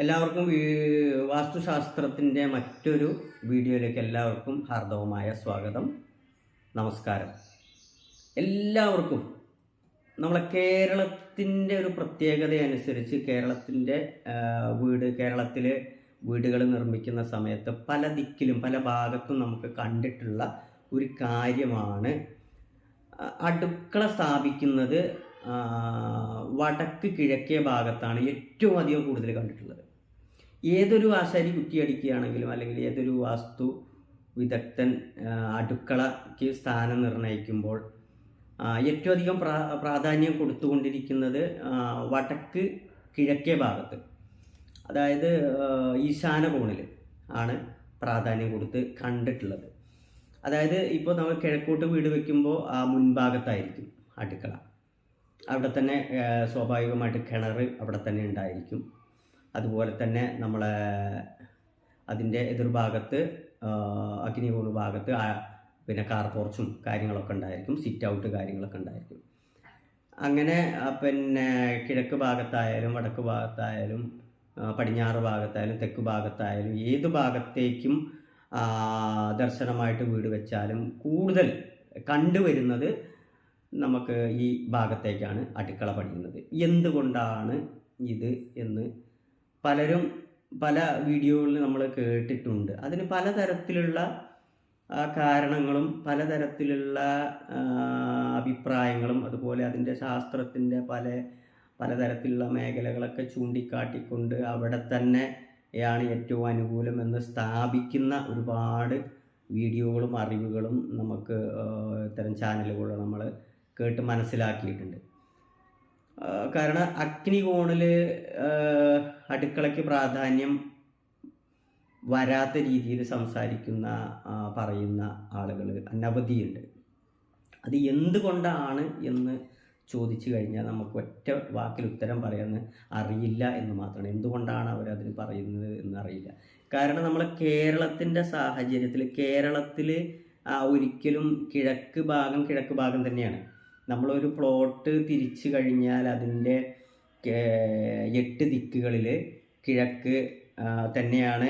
എല്ലാവർക്കും വാസ്തുശാസ്ത്രത്തിന്റെ മറ്റൊരു വീഡിയോയിലേക്ക് എല്ലാവർക്കും ഹാർദവമായ സ്വാഗതം. നമസ്കാരം. എല്ലാവർക്കും നമ്മളെ കേരളത്തിന്റെ ഒരു പ്രത്യേകത അനുസരിച്ച് കേരളത്തിന്റെ വീട് കേരളത്തിൽ വീടുകൾ നിർമ്മിക്കുന്ന സമയത്ത് പല ദിക്കിലും പല ഭാഗത്തും നമുക്ക് കണ്ടിട്ടുള്ള ഒരു കാര്യമാണ് അടുക്കള സ്ഥാപിക്കുന്നത് വടക്ക് കിഴക്കേ ഭാഗത്താണ് ഏറ്റവും അധികം കൂടുതൽ കണ്ടിട്ടുള്ളത്. ഏതൊരു ആശാരി കുറ്റിയടിക്കുകയാണെങ്കിലും അല്ലെങ്കിൽ ഏതൊരു വാസ്തു വിദഗ്ധൻ അടുക്കളയ്ക്ക് സ്ഥാനം നിർണയിക്കുമ്പോൾ ഏറ്റവും അധികം പ്രാ പ്രാധാന്യം കൊടുത്തുകൊണ്ടിരിക്കുന്നത് വടക്ക് കിഴക്കേ ഭാഗത്ത്. അതായത് ഈശാന കോണിൽ ആണ് പ്രാധാന്യം കൊടുത്ത് കണ്ടിട്ടുള്ളത്. അതായത് ഇപ്പോൾ നമ്മൾ കിഴക്കോട്ട് വീട് വെക്കുമ്പോൾ ആ മുൻഭാഗത്തായിരിക്കും അടുക്കള. അവിടെ തന്നെ സ്വാഭാവികമായിട്ട് കിണർ അവിടെ തന്നെ ഉണ്ടായിരിക്കും. അതുപോലെ തന്നെ നമ്മളെ അതിന്റെ എതിർഭാഗത്ത് ആ, അഗ്നികോണ് ഭാഗത്ത് പിന്നെ കാർ പോർച്ചും കാര്യങ്ങളൊക്കെ ഉണ്ടായിരിക്കും സിറ്റ് ഔട്ട് കാര്യങ്ങളൊക്കെ ഉണ്ടായിരിക്കും. അങ്ങനെ പിന്നെ കിഴക്ക് ഭാഗത്തായാലും വടക്ക് ഭാഗത്തായാലും പടിഞ്ഞാറ് ഭാഗത്തായാലും തെക്ക് ഭാഗത്തായാലും ഏത് ഭാഗത്തേക്കും ദർശനമായിട്ട് വീട് വെച്ചാലും കൂടുതൽ കണ്ടുവരുന്നത് നമുക്ക് ഈ ഭാഗത്തേക്കാണ് അടുക്കള പണിയുന്നത്. എന്തുകൊണ്ടാണ് ഇത് എന്ന് പലരും പല വീഡിയോകളിൽ നമ്മൾ കേട്ടിട്ടുണ്ട്. അതിന് പലതരത്തിലുള്ള കാരണങ്ങളും പലതരത്തിലുള്ള അഭിപ്രായങ്ങളും അതുപോലെ അതിന്റെ ശാസ്ത്രത്തിന്റെ പല പലതരത്തിലുള്ള മേഖലകളൊക്കെ ചൂണ്ടിക്കാട്ടിക്കൊണ്ട് അവിടെ തന്നെയാണ് ഏറ്റവും അനുകൂലമെന്ന് സ്ഥാപിക്കുന്ന ഒരുപാട് വീഡിയോകളും അറിവുകളും നമുക്ക് ഇത്തരം ചാനലുകൾ നമ്മൾ കേട്ട് മനസ്സിലാക്കിയിട്ടുണ്ട്. കാരണം അഗ്നികോണിൽ അടുക്കളയ്ക്ക് പ്രാധാന്യം വരാത്ത രീതിയിൽ സംസാരിക്കുന്ന പറയുന്ന ആളുകൾ അനവധിയുണ്ട്. അത് എന്തുകൊണ്ടാണ് എന്ന് ചോദിച്ചു കഴിഞ്ഞാൽ നമുക്ക് ഒറ്റ വാക്കിൽ ഉത്തരം പറയാമെന്ന് അറിയില്ല എന്ന് മാത്രമാണ്. എന്തുകൊണ്ടാണ് അവരതിന് പറയുന്നത് എന്ന് അറിയില്ല. കാരണം നമ്മൾ കേരളത്തിന്റെ സാഹചര്യത്തിൽ കേരളത്തിൽ ഒരിക്കലും കിഴക്ക് ഭാഗം കിഴക്ക് ഭാഗം തന്നെയാണ്. നമ്മളൊരു പ്ലോട്ട് തിരിച്ചു കഴിഞ്ഞാൽ അതിന്റെ എട്ട് ദിക്കുകളിൽ കിഴക്ക് തന്നെയാണ്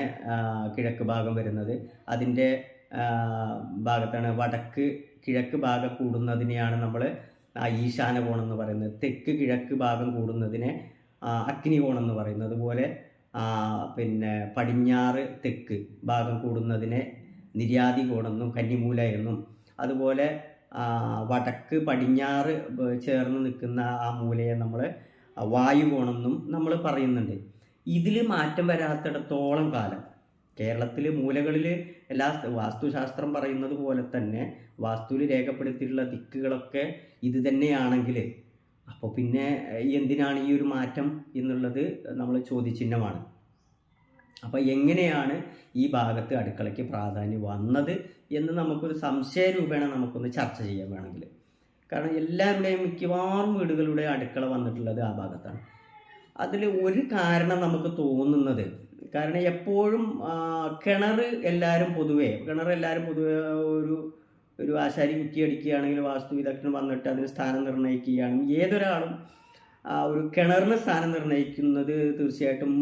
കിഴക്ക് ഭാഗം വരുന്നത്. അതിന്റെ ഭാഗത്താണ് വടക്ക് കിഴക്ക് ഭാഗം കൂടുന്നതിനെയാണ് നമ്മൾ ഈശാന കോണം എന്ന് പറയുന്നത്. തെക്ക് കിഴക്ക് ഭാഗം കൂടുന്നതിനെ അഗ്നി അഗ്നികോണം എന്ന് പറയുന്നത്. അതുപോലെ പിന്നെ പടിഞ്ഞാറ് തെക്ക് ഭാഗം കൂടുന്നതിനെ നിര്യാതി കോണെന്നും കന്നിമൂല എന്നും. അതുപോലെ വടക്ക് പടിഞ്ഞാറ് ചേർന്ന് നിൽക്കുന്ന ആ മൂലയെ നമ്മൾ വായുകോണെന്നും നമ്മൾ പറയുന്നുണ്ട്. ഇതിൽ മാറ്റം വരാത്തിടത്തോളം കാലം. കേരളത്തിൽ മൂലകളിൽ എല്ലാ വാസ്തുശാസ്ത്രം പറയുന്നത് പോലെ തന്നെ വാസ്തുവിൽ രേഖപ്പെടുത്തിയിട്ടുള്ള ദിക്കുകളൊക്കെ ഇത് തന്നെയാണെങ്കിൽ അപ്പോൾ പിന്നെ എന്തിനാണ് ഈ ഒരു മാറ്റം എന്നുള്ളത് നമ്മൾ ചോദ്യചിഹ്നമാണ്. അപ്പോൾ എങ്ങനെയാണ് ഈ ഭാഗത്ത് അടുക്കളയ്ക്ക് പ്രാധാന്യം വന്നത് എന്ന് നമുക്കൊരു സംശയ രൂപേണ നമുക്കൊന്ന് ചർച്ച ചെയ്യാൻ വേണമെങ്കിൽ. കാരണം എല്ലാവരുടെയും മിക്കവാറും വീടുകളുടെ അടുക്കള വന്നിട്ടുള്ളത് ആ ഭാഗത്താണ്. അതിൽ ഒരു കാരണം നമുക്ക് തോന്നുന്നത് കാരണം എപ്പോഴും കിണർ എല്ലാവരും പൊതുവേ കിണർ എല്ലാവരും പൊതുവേ ഒരു ഒരു ആശാരി കുറ്റി അടിക്കുകയാണെങ്കിൽ വാസ്തു വിദഗ്ധൻ വന്നിട്ട് അതിന് സ്ഥാനം നിർണയിക്കുകയാണെങ്കിൽ ഏതൊരാളും ഒരു കിണറിന് സ്ഥാനം നിർണയിക്കുന്നത് തീർച്ചയായിട്ടും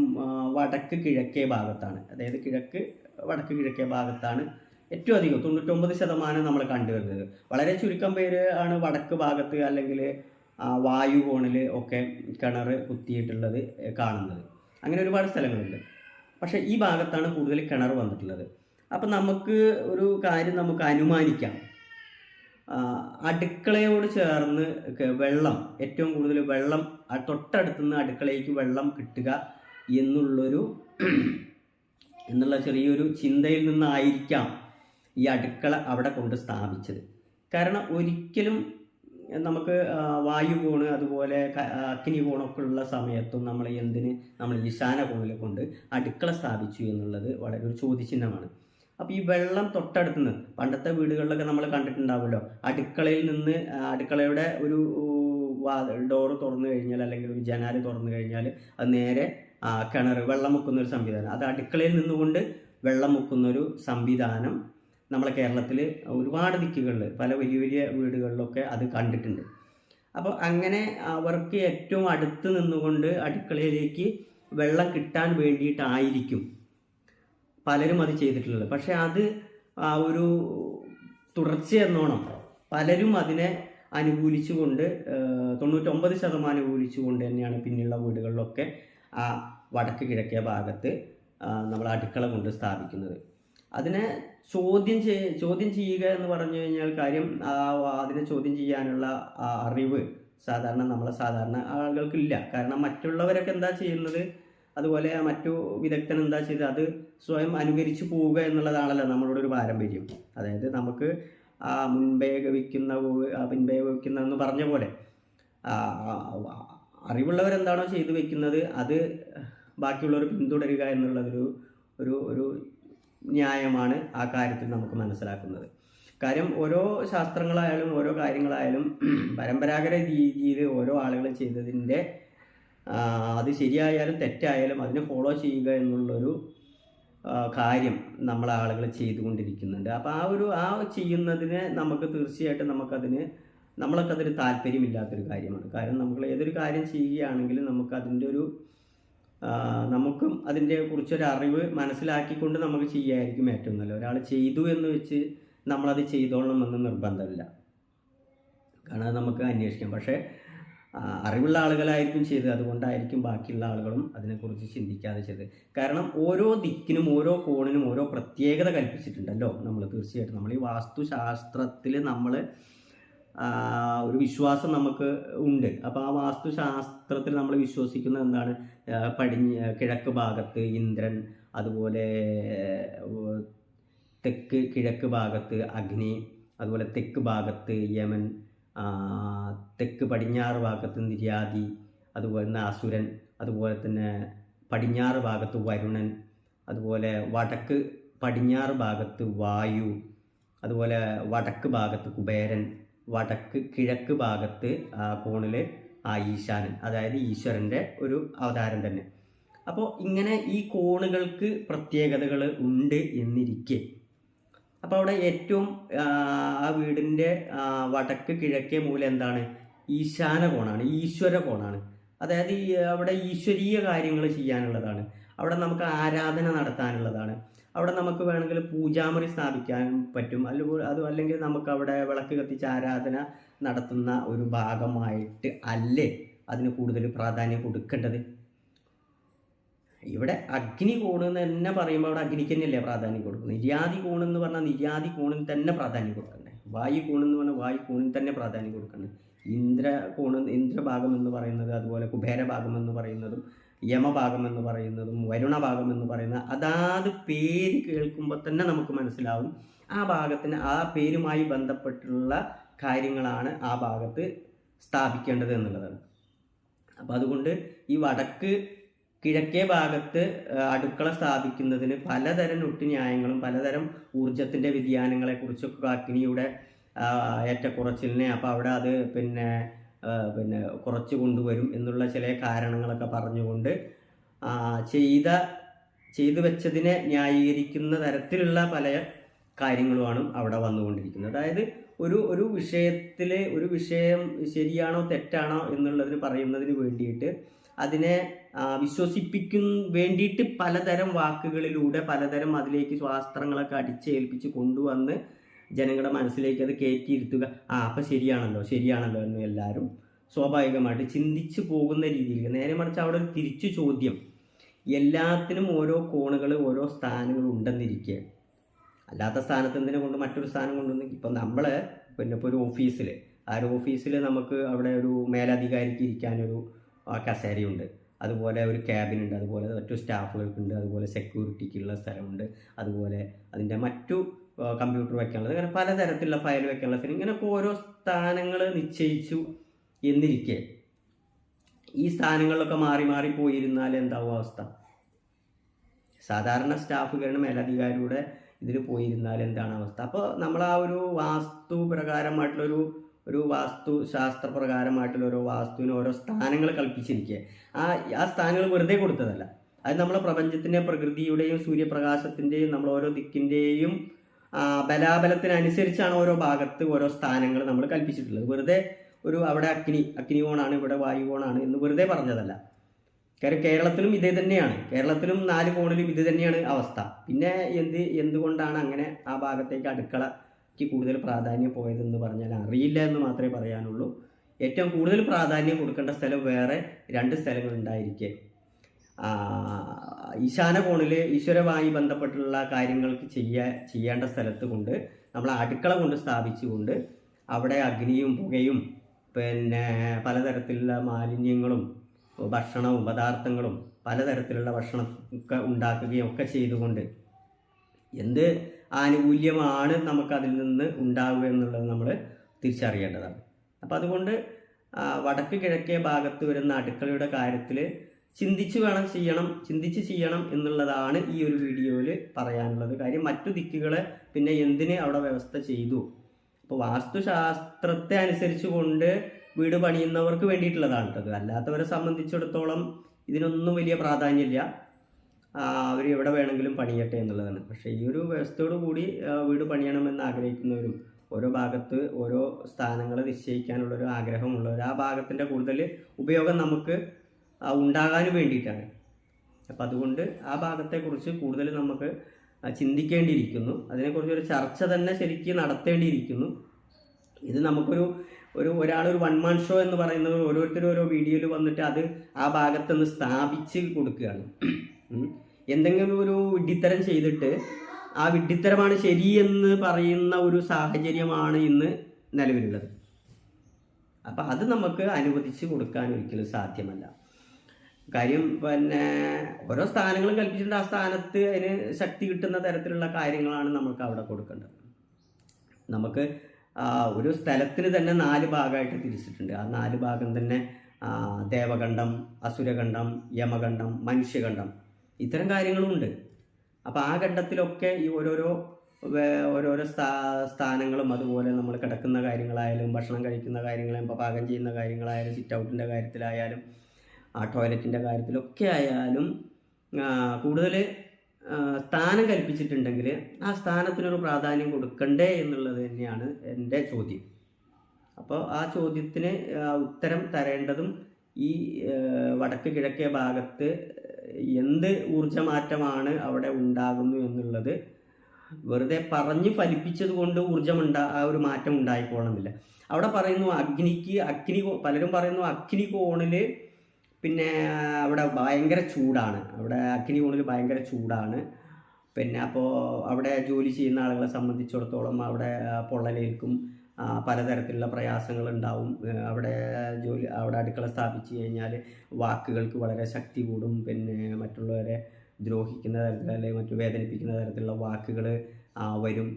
വടക്ക് കിഴക്കേ ഭാഗത്താണ്. അതായത് കിഴക്ക് വടക്ക് കിഴക്കേ ഭാഗത്താണ് ഏറ്റവും അധികം തൊണ്ണൂറ്റൊമ്പത് ശതമാനം നമ്മൾ കണ്ടുവരുന്നത്. വളരെ ചുരുക്കം പേര് ആണ് വടക്ക് ഭാഗത്ത് അല്ലെങ്കിൽ വായു കോണിൽ ഒക്കെ കിണർ കുത്തിയിട്ടുള്ളത് കാണുന്നത്. അങ്ങനെ ഒരുപാട് സ്ഥലങ്ങളുണ്ട്. പക്ഷേ ഈ ഭാഗത്താണ് കൂടുതൽ കിണർ വന്നിട്ടുള്ളത്. അപ്പം നമുക്ക് ഒരു കാര്യം നമുക്ക് അനുമാനിക്കാം. അടുക്കളയോട് ചേർന്ന് വെള്ളം ഏറ്റവും കൂടുതൽ വെള്ളം തൊട്ടടുത്ത് തൊട്ടടുത്തുനിന്ന് അടുക്കളയ്ക്ക് വെള്ളം കിട്ടുക എന്നുള്ളൊരു എന്നുള്ള ചെറിയൊരു ചിന്തയിൽ നിന്നായിരിക്കാം ഈ അടുക്കള അവിടെ കൊണ്ട് സ്ഥാപിച്ചത്. കാരണം ഒരിക്കലും നമുക്ക് വായു കോണ് അതുപോലെ അഗ്നി കോണൊക്കെ ഉള്ള സമയത്തും നമ്മൾ എന്തിന് നമ്മൾ ഈശാന കോണിൽ കൊണ്ട് അടുക്കള സ്ഥാപിച്ചു എന്നുള്ളത് വളരെ ഒരു ചോദ്യചിഹ്നമാണ്. അപ്പോൾ ഈ വെള്ളം തൊട്ടടുത്ത് നിന്ന് പണ്ടത്തെ വീടുകളിലൊക്കെ നമ്മൾ കണ്ടിട്ടുണ്ടാവുമല്ലോ. അടുക്കളയിൽ നിന്ന് അടുക്കളയുടെ ഒരു ഡോറ് തുറന്നു കഴിഞ്ഞാൽ അല്ലെങ്കിൽ ഒരു ജനാല് തുറന്നു കഴിഞ്ഞാൽ അത് നേരെ കിണർ വെള്ളം മുക്കുന്ന ഒരു സംവിധാനം. അത് അടുക്കളയിൽ നിന്നുകൊണ്ട് വെള്ളം മുക്കുന്ന ഒരു സംവിധാനം നമ്മളെ കേരളത്തിൽ ഒരുപാട് ദിക്കുകളിൽ പല വലിയ വലിയ വീടുകളിലൊക്കെ അത് കണ്ടിട്ടുണ്ട്. അപ്പോൾ അങ്ങനെ അവർക്ക് ഏറ്റവും അടുത്ത് നിന്നുകൊണ്ട് അടുക്കളയിലേക്ക് വെള്ളം കിട്ടാൻ വേണ്ടിയിട്ടായിരിക്കും പലരും അത് ചെയ്തിട്ടുള്ളത്. പക്ഷെ അത് ആ ഒരു തുടർച്ച എന്നോണം പലരും അതിനെ അനുകൂലിച്ചുകൊണ്ട് തൊണ്ണൂറ്റൊമ്പത് ശതമാനം അനുകൂലിച്ചുകൊണ്ട് തന്നെയാണ് പിന്നെയുള്ള വീടുകളിലൊക്കെ ആ വടക്ക് കിഴക്കേ ഭാഗത്ത് നമ്മൾ അടുക്കള കൊണ്ട് സ്ഥാപിക്കുന്നത്. അതിനെ ചോദ്യം ചെയ്യ ചോദ്യം ചെയ്യുക എന്ന് പറഞ്ഞു കഴിഞ്ഞാൽ കാര്യം അതിനെ ചോദ്യം ചെയ്യാനുള്ള അറിവ് സാധാരണ നമ്മളെ സാധാരണ ആളുകൾക്കില്ല. കാരണം മറ്റുള്ളവരൊക്കെ എന്താ ചെയ്യുന്നത്? അതുപോലെ മറ്റു വിദഗ്ധൻ എന്താ ചെയ്ത് അത് സ്വയം അനുകരിച്ചു പോവുക എന്നുള്ളതാണല്ലോ നമ്മളുടെ ഒരു പാരമ്പര്യം. അതായത് നമുക്ക് മുൻപേ ഗവിക്കുന്ന പിൻപേ ഗവിക്കുന്ന എന്ന് പറഞ്ഞ പോലെ അറിവുള്ളവരെന്താണോ ചെയ്തു വെക്കുന്നത് അത് ബാക്കിയുള്ളവർ പിന്തുടരുക എന്നുള്ളതൊരു ഒരു ഒരു ന്യായമാണ് ആ കാര്യത്തിൽ നമുക്ക് മനസ്സിലാക്കുന്നത്. കാര്യം ഓരോ ശാസ്ത്രങ്ങളായാലും ഓരോ കാര്യങ്ങളായാലും പരമ്പരാഗത രീതിയിൽ ഓരോ ആളുകളും ചെയ്തതിന്റെ അത് ശരിയായാലും തെറ്റായാലും അതിനെ ഫോളോ ചെയ്യുക എന്നുള്ളൊരു കാര്യം നമ്മളെ ആളുകൾ ചെയ്തുകൊണ്ടിരിക്കുന്നുണ്ട്. അപ്പോൾ ആ ഒരു ആ ചെയ്യുന്നതിന് നമുക്ക് തീർച്ചയായിട്ടും നമുക്കതിന് നമ്മളൊക്കെ അതിന് താല്പര്യമില്ലാത്തൊരു കാര്യമാണ്. കാരണം നമ്മൾ ഏതൊരു കാര്യം ചെയ്യുകയാണെങ്കിലും നമുക്ക് അതിന്റെ ഒരു നമുക്കും അതിന്റെ കുറിച്ചൊരു അറിവ് മനസ്സിലാക്കിക്കൊണ്ട് നമുക്ക് ചെയ്യായിരിക്കും ഏറ്റവും നല്ലത്. ഒരാൾ ചെയ്തു എന്ന് വെച്ച് നമ്മളത് ചെയ്തോളണം എന്ന് നിർബന്ധമില്ല. കാരണം നമുക്ക് അന്വേഷിക്കാം. പക്ഷേ അറിവുള്ള ആളുകളായിരിക്കും ചെയ്തത്. അതുകൊണ്ടായിരിക്കും ബാക്കിയുള്ള ആളുകളും അതിനെക്കുറിച്ച് ചിന്തിക്കാതെ ചെയ്തത്. കാരണം ഓരോ ദിക്കിനും ഓരോ കോണിനും ഓരോ പ്രത്യേകത കൽപ്പിച്ചിട്ടുണ്ടല്ലോ നമ്മൾ തീർച്ചയായിട്ടും നമ്മൾ ഈ വാസ്തുശാസ്ത്രത്തിൽ നമ്മൾ ഒരു വിശ്വാസം നമുക്ക് ഉണ്ട്. അപ്പോൾ ആ വാസ്തുശാസ്ത്രത്തിൽ നമ്മൾ വിശ്വസിക്കുന്ന എന്താണ്? പടിഞ്ഞ് കിഴക്ക് ഭാഗത്ത് ഇന്ദ്രൻ അതുപോലെ തെക്ക് കിഴക്ക് ഭാഗത്ത് അഗ്നി അതുപോലെ തെക്ക് ഭാഗത്ത് യമൻ തെക്ക് പടിഞ്ഞാറ് ഭാഗത്ത് നിര്യാതി അതുപോലെ തന്നെ അസുരൻ അതുപോലെ തന്നെ പടിഞ്ഞാറ് ഭാഗത്ത് വരുണൻ അതുപോലെ വടക്ക് പടിഞ്ഞാറ് ഭാഗത്ത് വായു അതുപോലെ വടക്ക് ഭാഗത്ത് കുബേരൻ വടക്ക് കിഴക്ക് ഭാഗത്ത് കോണിൽ ആ ഈശാനൻ അതായത് ഈശ്വരന്റെ ഒരു അവതാരം തന്നെ. അപ്പോൾ ഇങ്ങനെ ഈ കോണുകൾക്ക് പ്രത്യേകതകൾ ഉണ്ട് എന്നിരിക്കെ അപ്പോൾ അവിടെ ഏറ്റവും ആ, വീടിന്റെ വടക്ക് കിഴക്കേ മൂല എന്താണ്? ഈശാന കോണാണ് ഈശ്വര കോണാണ്. അതായത് ഈ അവിടെ ഈശ്വരീയ കാര്യങ്ങൾ ചെയ്യാനുള്ളതാണ്. അവിടെ നമുക്ക് ആരാധന നടത്താനുള്ളതാണ്. അവിടെ നമുക്ക് വേണമെങ്കിൽ പൂജാമുറി സ്ഥാപിക്കാൻ പറ്റും. അല്ലെങ്കിൽ അത് അല്ലെങ്കിൽ നമുക്ക് അവിടെ വിളക്ക് കത്തിച്ച് ആരാധന നടത്തുന്ന ഒരു ഭാഗമായിട്ട് അല്ലേ അതിന് കൂടുതൽ പ്രാധാന്യം കൊടുക്കേണ്ടത്? ഇവിടെ അഗ്നി കോണ് എന്ന് തന്നെ പറയുമ്പോൾ അവിടെ അഗ്നിക്ക് തന്നെയല്ലേ പ്രാധാന്യം കൊടുക്കുന്നത്? നിര്യാതി കോൺ എന്ന് പറഞ്ഞാൽ നിര്യാതി കോണിന് തന്നെ പ്രാധാന്യം കൊടുക്കണ്ടേ? വായു കോൺ എന്ന് പറഞ്ഞാൽ വായു കോണിന് തന്നെ പ്രാധാന്യം കൊടുക്കണ്ടേ? ഇന്ദ്ര കോണ് ഇന്ദ്രഭാഗം എന്ന് പറയുന്നത് അതുപോലെ കുബേരഭാഗം എന്ന് പറയുന്നതും യമഭാഗം എന്ന് പറയുന്നതും വരുണഭാഗം എന്ന് പറയുന്ന അതാത് പേര് കേൾക്കുമ്പോൾ തന്നെ നമുക്ക് മനസ്സിലാവും. ആ ഭാഗത്തിന് ആ പേരുമായി ബന്ധപ്പെട്ടുള്ള കാര്യങ്ങളാണ് ആ ഭാഗത്ത് സ്ഥാപിക്കേണ്ടത് എന്നുള്ളതാണ്. അപ്പം അതുകൊണ്ട് ഈ വടക്ക് കിഴക്കേ ഭാഗത്ത് അടുക്കള സ്ഥാപിക്കുന്നതിന് പലതരം ഒട്ടുന്യായങ്ങളും പലതരം ഊർജത്തിന്റെ വ്യതിയാനങ്ങളെക്കുറിച്ചൊക്കെ അഗ്നിയുടെ ഏറ്റക്കുറച്ചിലിനെ. അപ്പോൾ അവിടെ അത് പിന്നെ പിന്നെ കുറച്ച് കൊണ്ടുവരും എന്നുള്ള ചില കാരണങ്ങളൊക്കെ പറഞ്ഞുകൊണ്ട് ചെയ്ത ചെയ്തു വെച്ചതിനെ ന്യായീകരിക്കുന്ന തരത്തിലുള്ള പല കാര്യങ്ങളുമാണ് അവിടെ വന്നുകൊണ്ടിരിക്കുന്നത്. അതായത് ഒരു ഒരു വിഷയത്തിലെ ഒരു വിഷയം ശരിയാണോ തെറ്റാണോ എന്നുള്ളതിന് പറയുന്നതിന് വേണ്ടിയിട്ട് അതിനെ വിശ്വസിപ്പിക്കും വേണ്ടിയിട്ട് പലതരം വാക്കുകളിലൂടെ പലതരം അതിലേക്ക് ശാസ്ത്രങ്ങളൊക്കെ അടിച്ചേൽപ്പിച്ച് കൊണ്ടുവന്ന് ജനങ്ങളുടെ മനസ്സിലേക്ക് അത് കയറ്റിയിരുത്തുക. ആ അപ്പം ശരിയാണല്ലോ ശരിയാണല്ലോ എന്ന് എല്ലാവരും സ്വാഭാവികമായിട്ട് ചിന്തിച്ചു പോകുന്ന രീതിയിൽ നേരെ മറിച്ച് അവിടെ ഒരു തിരിച്ചു ചോദ്യം. എല്ലാത്തിനും ഓരോ കോണുകൾ ഓരോ സ്ഥാനങ്ങൾ ഉണ്ടെന്നിരിക്കുക അല്ലാത്ത സ്ഥാനത്ത് എന്തിനെ കൊണ്ട് മറ്റൊരു സ്ഥാനം കൊണ്ടുവന്ന്? ഇപ്പം നമ്മൾ പിന്നെ ഇപ്പോൾ ഒരു ഓഫീസിൽ ആ ഒരു ഓഫീസിൽ നമുക്ക് അവിടെ ഒരു മേലധികാരിക്ക് ഇരിക്കാനൊരു കസേരയുണ്ട്. അതുപോലെ ഒരു ക്യാബിനുണ്ട് അതുപോലെ മറ്റു സ്റ്റാഫുകൾക്കുണ്ട് അതുപോലെ സെക്യൂരിറ്റിക്കുള്ള സ്ഥലമുണ്ട്. അതുപോലെ അതിന്റെ മറ്റു കമ്പ്യൂട്ടർ വയ്ക്കാനുള്ളത്. അങ്ങനെ പലതരത്തിലുള്ള ഫയൽ വെക്കാനുള്ള സ്ഥലം. ഇങ്ങനെയൊക്കെ ഓരോ സ്ഥാനങ്ങൾ നിശ്ചയിച്ചു എന്നിരിക്കെ. ഈ സ്ഥാനങ്ങളിലൊക്കെ മാറി മാറി പോയിരുന്നാൽ എന്താവും അവസ്ഥ? സാധാരണ സ്റ്റാഫുകളുടെ മേലധികാരിയുടെ ഇതിൽ പോയിരുന്നാൽ എന്താണ് അവസ്ഥ? അപ്പോൾ നമ്മൾ ആ ഒരു വാസ്തു പ്രകാരമായിട്ടുള്ളൊരു ഒരു വാസ്തു ശാസ്ത്ര പ്രകാരമായിട്ടുള്ള ഓരോ വാസ്തുവിന് ഓരോ സ്ഥാനങ്ങൾ കൽപ്പിച്ചിരിക്കുക. ആ ആ സ്ഥാനങ്ങൾ വെറുതെ കൊടുത്തതല്ല. അത് നമ്മളെ പ്രപഞ്ചത്തിന്റെ പ്രകൃതിയുടെയും സൂര്യപ്രകാശത്തിന്റെയും നമ്മൾ ഓരോ ദിക്കിന്റെയും ബലാബലത്തിനനുസരിച്ചാണ് ഓരോ ഭാഗത്ത് ഓരോ സ്ഥാനങ്ങൾ നമ്മൾ കൽപ്പിച്ചിട്ടുള്ളത്. വെറുതെ ഒരു അവിടെ അഗ്നി കോണാണ് ഇവിടെ വായു കോണാണ് എന്ന് വെറുതെ പറഞ്ഞതല്ല. കാര്യം കേരളത്തിലും ഇതേ തന്നെയാണ്. കേരളത്തിലും നാല് കോണിലും ഇത് തന്നെയാണ് അവസ്ഥ. പിന്നെ എന്ത് എന്തുകൊണ്ടാണ് അങ്ങനെ ആ ഭാഗത്തേക്ക് അടുക്കളയ്ക്ക് കൂടുതൽ പ്രാധാന്യം പോയതെന്ന് പറഞ്ഞാൽ അറിയില്ല എന്ന് മാത്രമേ പറയാനുള്ളൂ. ഏറ്റവും കൂടുതൽ പ്രാധാന്യം കൊടുക്കേണ്ട സ്ഥലം വേറെ രണ്ട് ആ, ഈശാന കോണിൽ ഈശ്വരമായി ബന്ധപ്പെട്ടുള്ള കാര്യങ്ങൾക്ക് ചെയ്യാ ചെയ്യേണ്ട സ്ഥലത്ത് കൊണ്ട് നമ്മൾ അടുക്കള കൊണ്ട് സ്ഥാപിച്ചുകൊണ്ട് അവിടെ അഗ്നിയും പുകയും പിന്നെ പലതരത്തിലുള്ള മാലിന്യങ്ങളും ഭക്ഷണവും പദാർത്ഥങ്ങളും പലതരത്തിലുള്ള ഭക്ഷണം ഒക്കെ ഉണ്ടാക്കുകയും ഒക്കെ ചെയ്തുകൊണ്ട് എന്ത് ആനുകൂല്യമാണ് നമുക്ക് അതിൽ നിന്ന് ഉണ്ടാവുക എന്നുള്ളത് നമ്മൾ തിരിച്ചറിയേണ്ടതാണ്. അപ്പോൾ അതുകൊണ്ട് വടക്ക് കിഴക്കേ ഭാഗത്ത് വരുന്ന അടുക്കളയുടെ കാര്യത്തിൽ ചിന്തിച്ച് വേണം ചെയ്യണം ചിന്തിച്ച് ചെയ്യണം എന്നുള്ളതാണ് ഈ ഒരു വീഡിയോയിൽ പറയാനുള്ളത്. കാര്യം മറ്റു ദിക്കുകളെ പിന്നെ എന്തിനെ അവിടെ വ്യവസ്ഥ ചെയ്തു? അപ്പോൾ വാസ്തുശാസ്ത്രത്തെ അനുസരിച്ച് കൊണ്ട് വീട് പണിയുന്നവർക്ക് വേണ്ടിയിട്ടുള്ളതാണ് കേട്ടത് അല്ലാത്തവരെ സംബന്ധിച്ചിടത്തോളം ഇതിനൊന്നും വലിയ പ്രാധാന്യമില്ല. അവർ എവിടെ വേണമെങ്കിലും പണിയട്ടെ എന്നുള്ളതാണ്. പക്ഷേ ഈ ഒരു വ്യവസ്ഥയോടു കൂടി ആ, വീട് പണിയണമെന്ന് ആഗ്രഹിക്കുന്നവരും ഓരോ ഭാഗത്ത് ഓരോ സ്ഥാനങ്ങൾ നിശ്ചയിക്കാനുള്ളൊരു ആഗ്രഹമുള്ളവർ ആ ഭാഗത്തിന്റെ കൂടുതൽ ഉപയോഗം നമുക്ക് ഉണ്ടാകാനും വേണ്ടിയിട്ടാണ്. അപ്പം അതുകൊണ്ട് ആ ഭാഗത്തെക്കുറിച്ച് കൂടുതൽ നമുക്ക് ചിന്തിക്കേണ്ടിയിരിക്കുന്നു. അതിനെക്കുറിച്ച് ഒരു ചർച്ച തന്നെ ശരിക്കും നടത്തേണ്ടിയിരിക്കുന്നു. ഇത് നമുക്കൊരു ഒരു ഒരാളൊരു വൺ മാൻ ഷോ എന്ന് പറയുന്നത് ഓരോരുത്തരും ഓരോ വീഡിയോയിൽ വന്നിട്ട് അത് ആ ഭാഗത്തുനിന്ന് സ്ഥാപിച്ച് കൊടുക്കുകയാണ്. എന്തെങ്കിലും ഒരു വിഡ്ഢിത്തരം ചെയ്തിട്ട് ആ വിഡ്ഢിത്തരമാണ് ശരിയെന്ന് പറയുന്ന ഒരു സാഹചര്യമാണ് ഇന്ന് നിലവിലുള്ളത്. അപ്പം അത് നമുക്ക് അനുവദിച്ച് കൊടുക്കാൻ ഒരിക്കലും സാധ്യമല്ല. കാര്യം പിന്നെ ഓരോ സ്ഥാനങ്ങളും കൽപ്പിച്ചിട്ടുണ്ട്. ആ സ്ഥാനത്ത് അതിന് ശക്തി കിട്ടുന്ന തരത്തിലുള്ള കാര്യങ്ങളാണ് നമുക്ക് അവിടെ കൊടുക്കേണ്ടത്. നമുക്ക് ഒരു സ്ഥലത്തിന് തന്നെ നാല് ഭാഗമായിട്ട് തിരിച്ചിട്ടുണ്ട്. ആ നാല് ഭാഗം തന്നെ ദേവഖണ്ഡം ദേവഗണ്ഡം അസുരഗണ്ഡം യമഗണ്ഡം മനുഷ്യഗണ്ഡം ഇത്തരം കാര്യങ്ങളുമുണ്ട് അപ്പോൾ ആ ഘട്ടത്തിലൊക്കെ ഈ ഓരോരോ ഓരോരോ സ്ഥാ സ്ഥാനങ്ങളും അതുപോലെ നമ്മൾ കിടക്കുന്ന കാര്യങ്ങളായാലും ഭക്ഷണം കഴിക്കുന്ന കാര്യങ്ങളായാലും ഇപ്പോൾ പാകം ചെയ്യുന്ന കാര്യങ്ങളായാലും സിറ്റ് ഔട്ടിന്റെ കാര്യത്തിലായാലും ആ ടോയ്ലറ്റിന്റെ കാര്യത്തിലൊക്കെ ആയാലും കൂടുതൽ സ്ഥാനം കൽപ്പിച്ചിട്ടുണ്ടെങ്കിൽ ആ സ്ഥാനത്തിനൊരു പ്രാധാന്യം കൊടുക്കണ്ടേ എന്നുള്ളത് തന്നെയാണ് എന്റെ ചോദ്യം. അപ്പോൾ ആ ചോദ്യത്തിന് ഉത്തരം തരേണ്ടതും ഈ വടക്ക് കിഴക്കേ ഭാഗത്ത് എന്ത് ഊർജമാറ്റമാണ് അവിടെ ഉണ്ടാകുന്നു എന്നുള്ളത് വെറുതെ പറഞ്ഞ് ഫലിപ്പിച്ചത് കൊണ്ട് ഊർജമുണ്ടാ ആ ഒരു മാറ്റം ഉണ്ടായിക്കോളണമെന്നില്ല അവിടെ പറയുന്നു അഗ്നിക്ക് അഗ്നി പലരും പറയുന്നു അഗ്നി കോണിൽ പിന്നെ അവിടെ ഭയങ്കര ചൂടാണ്. അവിടെ അഗ്നി കോണിൽ ഭയങ്കര ചൂടാണ്. പിന്നെ അപ്പോൾ അവിടെ ജോലി ചെയ്യുന്ന ആളുകളെ സംബന്ധിച്ചിടത്തോളം അവിടെ പൊള്ളലേൽക്കും. പലതരത്തിലുള്ള പ്രയാസങ്ങൾ ഉണ്ടാവും അവിടെ ജോലി അവിടെ അടുക്കള സ്ഥാപിച്ചു കഴിഞ്ഞാൽ വാക്കുകൾക്ക് വളരെ ശക്തി കൂടും. പിന്നെ മറ്റുള്ളവരെ ദ്രോഹിക്കുന്ന തരത്തിൽ അല്ലെങ്കിൽ മറ്റു വേദനിപ്പിക്കുന്ന തരത്തിലുള്ള വാക്കുകൾ വരും.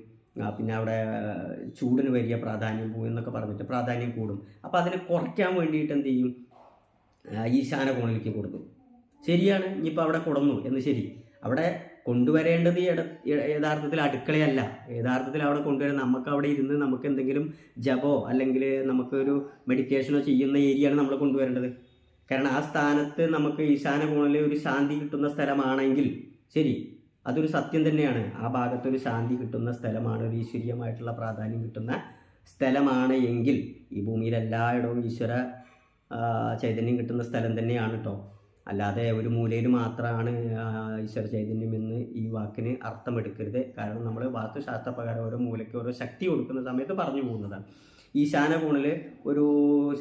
പിന്നെ അവിടെ ചൂടിന് വലിയ പ്രാധാന്യം പോകും എന്നൊക്കെ പറഞ്ഞിട്ട് പ്രാധാന്യം കൂടും. അപ്പോൾ അതിനെ കുറയ്ക്കാൻ വേണ്ടിയിട്ട് എന്ത് ചെയ്യും? ഈശാന കോണിലേക്ക് കൊടുത്തു ശരിയാണ്. ഇനിയിപ്പോൾ അവിടെ കൊടുന്നു. എന്ന് ശരി. അവിടെ കൊണ്ടുവരേണ്ടത് യഥാർത്ഥത്തിൽ അടുക്കളയല്ല. യഥാർത്ഥത്തിൽ അവിടെ കൊണ്ടുവരാൻ നമുക്ക് അവിടെ ഇരുന്ന് നമുക്ക് എന്തെങ്കിലും ജപോ അല്ലെങ്കിൽ നമുക്കൊരു മെഡിറ്റേഷനോ ചെയ്യുന്ന ഏരിയയാണ് നമ്മൾ കൊണ്ടുവരേണ്ടത്. കാരണം ആ സ്ഥാനത്ത് നമുക്ക് ഈശാന കോണിൽ ഒരു ശാന്തി കിട്ടുന്ന സ്ഥലമാണെങ്കിൽ ശരി അതൊരു സത്യം തന്നെയാണ്. ആ ഭാഗത്തൊരു ശാന്തി കിട്ടുന്ന സ്ഥലമാണ് ഒരു ഈശ്വരീയമായിട്ടുള്ള പ്രാധാന്യം കിട്ടുന്ന സ്ഥലമാണ് എങ്കിൽ ഈ ഭൂമിയിൽ എല്ലായിടവും ഈശ്വര ചൈതന്യം കിട്ടുന്ന സ്ഥലം തന്നെയാണ് കേട്ടോ അല്ലാതെ ഒരു മൂലയിൽ മാത്രമാണ് ഈശ്വര ചൈതന്യം എന്ന് ഈ വാക്കിന് അർത്ഥമെടുക്കരുത്. കാരണം നമ്മൾ വാസ്തുശാസ്ത്രപ്രകാരം ഓരോ മൂലയ്ക്ക് ഓരോ ശക്തി കൊടുക്കുന്ന സമയത്ത് പറഞ്ഞു പോകുന്നതാണ്. ഈശാന കോണിൽ ഒരു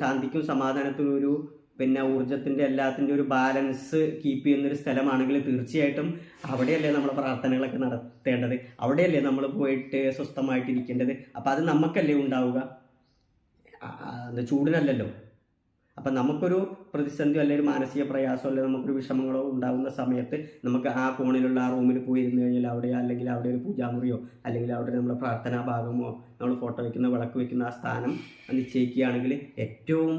ശാന്തിക്കും സമാധാനത്തിനും ഒരു പിന്നെ ഊർജത്തിന്റെ എല്ലാത്തിന്റെ ഒരു ബാലൻസ് കീപ്പ് ചെയ്യുന്നൊരു സ്ഥലമാണെങ്കിൽ തീർച്ചയായിട്ടും അവിടെയല്ലേ നമ്മൾ പ്രാർത്ഥനകളൊക്കെ നടത്തേണ്ടത്. അവിടെയല്ലേ നമ്മൾ പോയിട്ട് സ്വസ്ഥമായിട്ടിരിക്കേണ്ടത്. അപ്പോൾ അത് നമുക്കല്ലേ ഉണ്ടാവുക? ചൂടിനല്ലല്ലോ. അപ്പം നമുക്കൊരു പ്രതിസന്ധിയോ അല്ലെങ്കിൽ മാനസിക പ്രയാസമോ അല്ലെങ്കിൽ നമുക്കൊരു വിഷമങ്ങളോ ഉണ്ടാകുന്ന സമയത്ത് നമുക്ക് ആ കോണിലുള്ള ആ റൂമിൽ പോയി ഇരുന്ന് കഴിഞ്ഞാൽ അവിടെ അല്ലെങ്കിൽ അവിടെ ഒരു പൂജാമുറിയോ അല്ലെങ്കിൽ അവിടെ നമ്മുടെ പ്രാർത്ഥനാ ഭാഗമോ നമ്മൾ ഫോട്ടോ വയ്ക്കുന്ന വിളക്ക് വയ്ക്കുന്ന ആ സ്ഥാനം നിശ്ചയിക്കുകയാണെങ്കിൽ ഏറ്റവും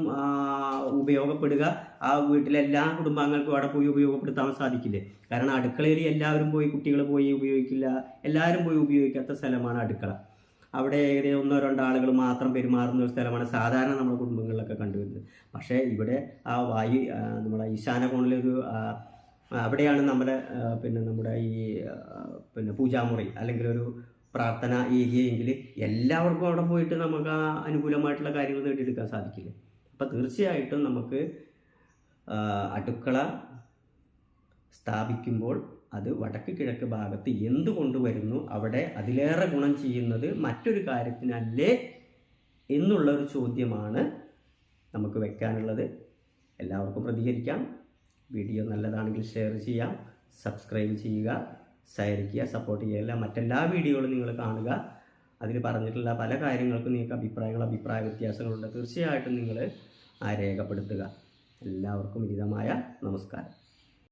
ഉപയോഗപ്പെടുക ആ വീട്ടിലെ എല്ലാ കുടുംബാംഗങ്ങൾക്കും അവിടെ പോയി ഉപയോഗപ്പെടുത്താൻ സാധിക്കില്ലേ? കാരണം അടുക്കളയിൽ എല്ലാവരും പോയി കുട്ടികൾ പോയി ഉപയോഗിക്കില്ല എല്ലാവരും പോയി ഉപയോഗിക്കാത്ത സ്ഥലമാണ് അടുക്കള. അവിടെ ഏകദേശം ഒന്നോ രണ്ടോ ആളുകൾ മാത്രം പെരുമാറുന്ന ഒരു സ്ഥലമാണ് സാധാരണ നമ്മുടെ കുടുംബങ്ങളിലൊക്കെ കണ്ടുവരുന്നത്. പക്ഷേ ഇവിടെ ആ വായു നമ്മുടെ ഈശാന കോണിലൊരു അവിടെയാണ് നമ്മുടെ പിന്നെ നമ്മുടെ ഈ പിന്നെ പൂജാമുറി അല്ലെങ്കിൽ ഒരു പ്രാർത്ഥന ഏരിയ എങ്കിൽ എല്ലാവർക്കും അവിടെ പോയിട്ട് നമുക്ക് ആ അനുകൂലമായിട്ടുള്ള കാര്യങ്ങൾ നേടിയെടുക്കാൻ സാധിക്കില്ല. അപ്പോൾ തീർച്ചയായിട്ടും നമുക്ക് അടുക്കള സ്ഥാപിക്കുമ്പോൾ അത് വടക്ക് കിഴക്ക് ഭാഗത്ത് എന്ത് കൊണ്ടുവരുന്നു അവിടെ അതിലേറെ ഗുണം ചെയ്യുന്നത് മറ്റൊരു കാര്യത്തിനല്ലേ എന്നുള്ള ഒരു ചോദ്യമാണ് നമുക്ക് വെക്കാനുള്ളത്. എല്ലാവർക്കും പ്രതികരിക്കാം. വീഡിയോ നല്ലതാണെങ്കിൽ ഷെയർ ചെയ്യാം സബ്സ്ക്രൈബ് ചെയ്യുക സഹകരിക്കുക സപ്പോർട്ട് ചെയ്യുക. മറ്റെല്ലാ വീഡിയോകളും നിങ്ങൾ കാണുക. അതിൽ പറഞ്ഞിട്ടുള്ള പല കാര്യങ്ങൾക്കും നിങ്ങൾക്ക് അഭിപ്രായങ്ങൾ അഭിപ്രായ വ്യത്യാസങ്ങളുണ്ട്. തീർച്ചയായിട്ടും നിങ്ങൾ ആ രേഖപ്പെടുത്തുക. എല്ലാവർക്കും വിഹിതമായ നമസ്കാരം.